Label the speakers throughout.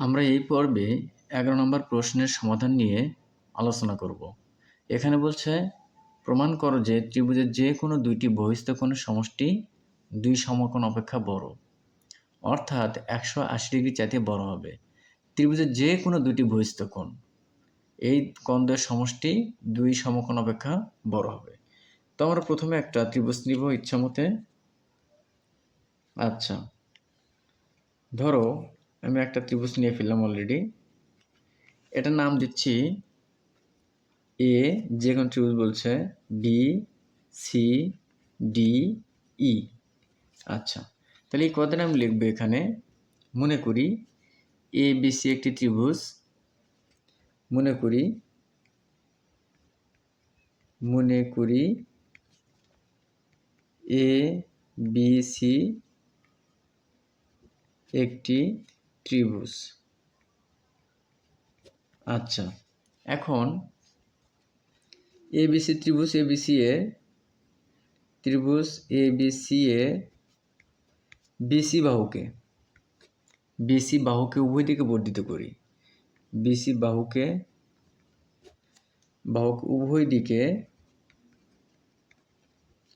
Speaker 1: আমরা এই পর্বে এগারো নম্বর প্রশ্নের সমাধান নিয়ে আলোচনা করব। এখানে বলছে, প্রমাণ করো যে ত্রিভুজের যে কোনো দুইটি বহিস্থ কোণের সমষ্টি দুই সমকোণ অপেক্ষা বড়। অর্থাৎ একশো আশি ডিগ্রি চাইতে বড় হবে। ত্রিভুজের যে কোনো দুইটি বহিস্থ কোণ, এই কোণদের সমষ্টি দুই সমকোণ অপেক্ষা বড় হবে। তো আমরা প্রথমে একটা ত্রিভুজ নিব ইচ্ছা মতে আচ্ছা ধরো আমি একটা ত্রিভুজ নিয়ে ফেললাম অলরেডি এটার নাম দিচ্ছি এ যে কোনো ত্রিভুজ বলছে বি সি ডি ই আচ্ছা তাহলে এই কথাটা আমি লিখব এখানে। মনে করি এ বি সি একটি ত্রিভুজ। মনে করি মনে করি এ বি সি একটি ত্রিভুজ। আচ্ছা এখন এবিসি ত্রিভুজ এবিসি এ ত্রিভুজ, এ বি সি এ বিসি বাহুকে বিসি বাহুকে উভয় দিকে বর্ধিত করি। বিসি বাহুকে বাহুকে উভয় দিকে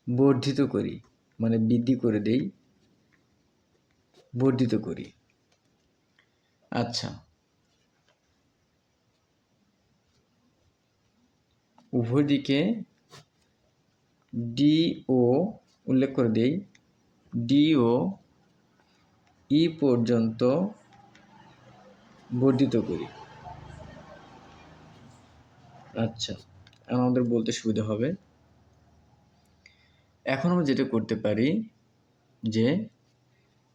Speaker 1: বর্ধিত করি মানে বৃদ্ধি করে দেই, বর্ধিত করি। আচ্ছা। উভয় দিকে ডি ও উল্লেখ করে দেই। ডি ও ই পর্যন্ত বর্ধিত করি। আচ্ছা আমাদের বলতে সুবিধা হবে। এখন আমরা যেটা করতে পারি যে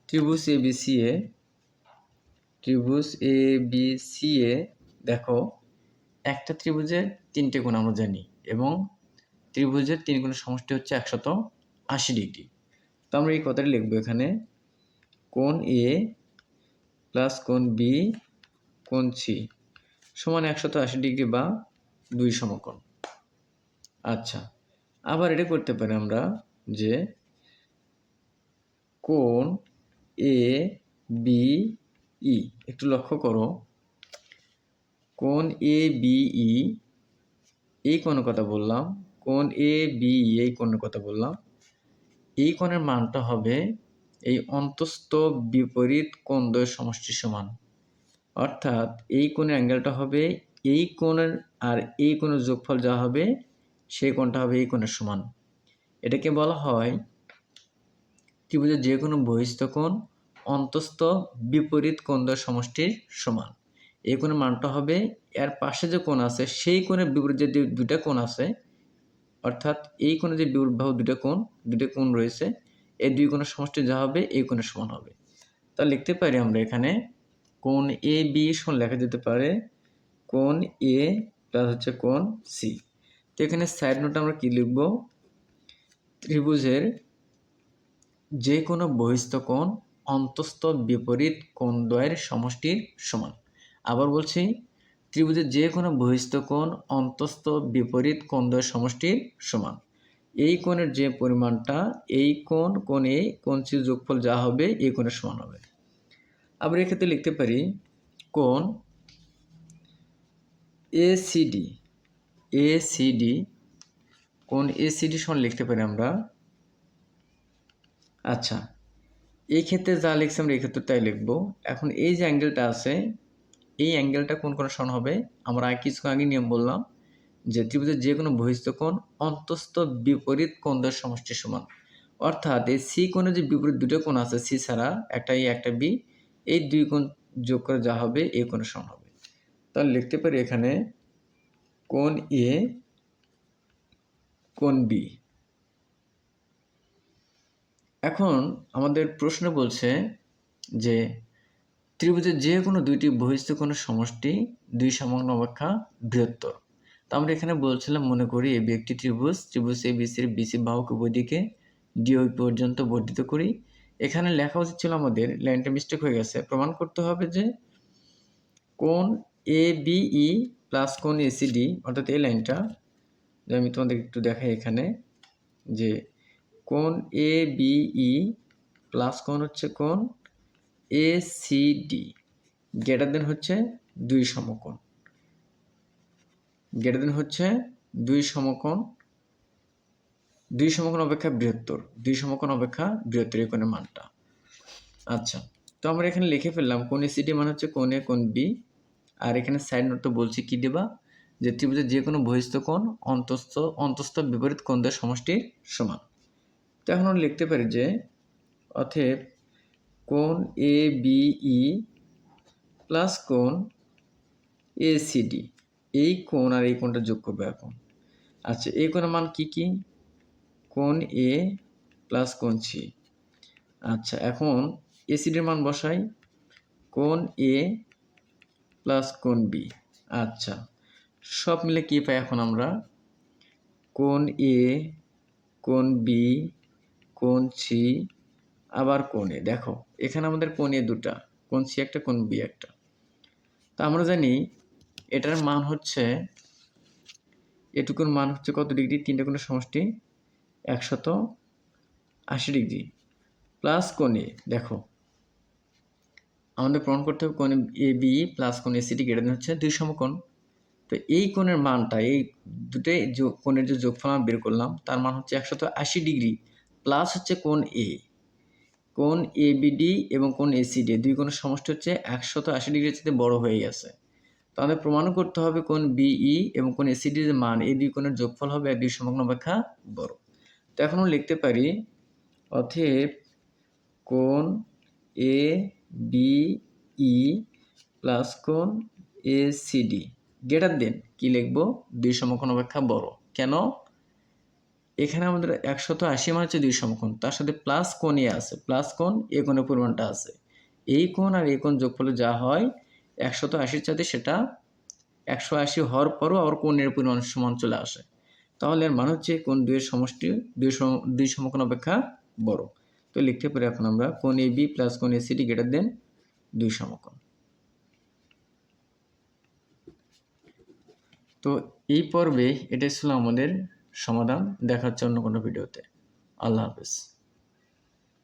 Speaker 1: ত্রিভুজ সি এ ত্রিভুজ এ বি সি এ দেখো একটা ত্রিভুজের তিনটে কোণ আমরা জানি এবং ত্রিভুজের তিন কোণের সমষ্টি হচ্ছে একশত আশি ডিগ্রি। তো আমরা এই কথাটি লিখব এখানে। কোণ এ প্লাস কোণ বি কোণ সি সমান একশত আশি ডিগ্রি বা দুই সমকোণ। আচ্ছা আবার এটা করতে পারি আমরা যে কোণ এ বি ই, একটু লক্ষ্য করো। কোন এ বি ই এই কোণের কথা বললাম। কোন এ বি এই কোণের কথা বললাম। এই কোণের মানটা হবে এই অন্তস্থ বিপরীত কোণ দ্বয়ের সমষ্টি সমান। অর্থাৎ এই কোণের অ্যাঙ্গেলটা হবে এই কোণের আর এই কোণের যোগফল যা হবে সেই কোণটা হবে এই কোণের সমান। এটাকে বলা হয় কি ত্রিভুজের যে কোনো বহিস্থ কোণ অন্তস্থ বিপরীত কোণ সমষ্টির সমান। এই কোণের মানটা হবে, এর পাশে যে কোণ আছে, সেই কোণের বিপরীত যে দুটা কোণ আছে, অর্থাৎ এই কোণে যে বিপরীত বাহু দুটা কোণ দুটো কোণ রয়েছে, এই দুই কোণের সমষ্টি যা হবে, এই কোণের সমান হবে। তা লিখতে পারি আমরা এখানে, কোণ এ, বি সমান লেখা যেতে পারে, কোণ এ প্লাস হচ্ছে কোণ সি। তো এখানে সাইড নোট আমরা কি লিখব? ত্রিভুজের যে কোনো বহিস্থ কোণ অন্তস্থ বিপরীত কোণ দ্বয়ের সমষ্টির সমান। আবার বলছি, ত্রিভুজের যে কোনো বহিস্থ কোণ অন্তস্থ বিপরীত কোণ দ্বয়ের সমষ্টির সমান। এই কোণের যে পরিমাণটা, এই কোণ কোণ এই কোণ সি যোগফল যা হবে, এই কোণের সমান হবে। আবার এক্ষেত্রে লিখতে পারি, কোণ সিডি কোণ এ সিডি সমান লিখতে পারি আমরা। আচ্ছা এই ক্ষেত্রে যা লিখছি আমরা এই ক্ষেত্রে তাই লিখব। এখন এই যে অ্যাঙ্গেলটা আছে, এই অ্যাঙ্গেলটা কোন কোন সমান হবে? আমরা কিছু আগে নিয়ম বললাম যে ত্রিভুজের যে কোনো বহিস্থ কোণ অন্তস্থ বিপরীত কোণদের সমষ্টি সমান। অর্থাৎ এই সি কোণে যে বিপরীত দুটো কোণ আছে সি ছাড়া একটা এ একটা বি এই দুই কোণ যোগ করে যা হবে, এ কোণের সমান হবে। তাহলে লিখতে পারি এখানে কোণ এ কোণ বি এখন আমাদের প্রশ্ন বলছে যে ত্রিভুজের যে কোনো দুইটি বহিস্থ কোণের সমষ্টি দুই সমগ্ন অপেক্ষা বৃহত্তর। তো আমরা এখানে বলছিলাম, মনে করি এ বি একটি ত্রিভুজ ত্রিভুজ এ বিসির বিসি বাহুকে বইদিকে ডিওই পর্যন্ত বর্ধিত করি। এখানে লেখা উচিত ছিল আমাদের, লাইনটা মিস্টেক হয়ে গেছে, প্রমাণ করতে হবে যে কোন এ বিই প্লাস কোন এসিডি অর্থাৎ এই লাইনটা আমি তোমাদের একটু দেখাই এখানে যে কোন এ বিই প্লাস কোন হচ্ছে কোন A C D greater than হচ্ছে দুই সমকোণ। গ্রেটার দেন হচ্ছে দুই সমকোণ দুই সমকোণ অপেক্ষা বৃহত্তর, দুই সমকোণ অপেক্ষা বৃহত্তর এই কোণের মানটা। আচ্ছা তো আমরা এখানে লিখে ফেললাম কোন এসিডি মান হচ্ছে কোন এ কোন বি আর এখানে সাইড নোট তো বলছি কি দেবা? যে ত্রিভুজের যে কোনো বহিস্থ কোণ অন্তস্থ অন্তস্থ বিপরীত কোণদের সমষ্টির সমান। তো এখন আমরা লিখতে পারি যে অতএব কোণ এ বি ই প্লাস কোণ এ ডি এই কোণ আর এই কোণটা যোগ করবে এখন। আচ্ছা এই কোণের মান কি কি? কোণ এ প্লাস কোণ সি আচ্ছা এখন এসিডির মান বসাই। কোণ এ প্লাস কোণ বি আচ্ছা সব মিলে কি পাই এখন আমরা? কোণ এ কোণ বি সি, আবার কোণ দেখো, এখানে আমাদের কোণ দুটা কোণ সি একটা, কোন বি একটা। তো আমরা জানি এটার মান হচ্ছে, এটুকুর মান হচ্ছে কত ডিগ্রি? তিনটা কোণের সমষ্টি, একশত আশি ডিগ্রি। প্লাস কোণে দেখো। আমাদের প্রমাণ করতে হবে কোণ এ, বি, প্লাস কোণ এসিটি গ্রেটার হচ্ছে দুই সমকোণ। তো এই কোণের মানটা, এই দুটোই কোণের যে যোগফল আমরা বের করলাম, তার মান হচ্ছে একশত আশি ডিগ্রি। প্লাস হচ্ছে কোণ এ কোণ এ বিডি এবং কোণ এসিডি দুই কোণের সমষ্টি হচ্ছে একশত আশি ডিগ্রির সাথে বড় হয়ে গেছে তো আমাদের প্রমাণও করতে হবে কোণ বিই এবং কোণ এসিডির মান, এই দুই কোণের যোগফল হবে এক দুই সমগ্র অপেক্ষা বড়। তো এখন লিখতে পারি, অতএব কোণ এ বি ই প্লাস কোণ A C D greater than কি লিখব? দুই সমকোণ অপেক্ষা বড়। কেন? এখানে আমাদের একশত আশি মান হচ্ছে দুই সমকোণ। তার সাথে প্লাস কোণ এ আছে। প্লাস কোণ, এ কোণের পরিমাণটা আছে। এই কোণ আর এই কোণ যোগফলে যা হয়, একশত আশির সাথে সেটা একশো আশি হওয়ার পরও আবার কোণের পরিমাণ সমান চলে আসে। তাহলে এর মান হচ্ছে কোণ দুইয়ের সমষ্টি, দুই সম, দুই সমকোণ অপেক্ষা বড়। তো লিখতে পারি এখন আমরা কোণ এ বি প্লাস কোণ এ সিটি গ্রেটার দেন দুই সমকোণ। তো এই পর্বে এটাই ছিল আমাদের সমাধান দেখার জন্য কোনো ভিডিওতে। আল্লাহ হাফেজ।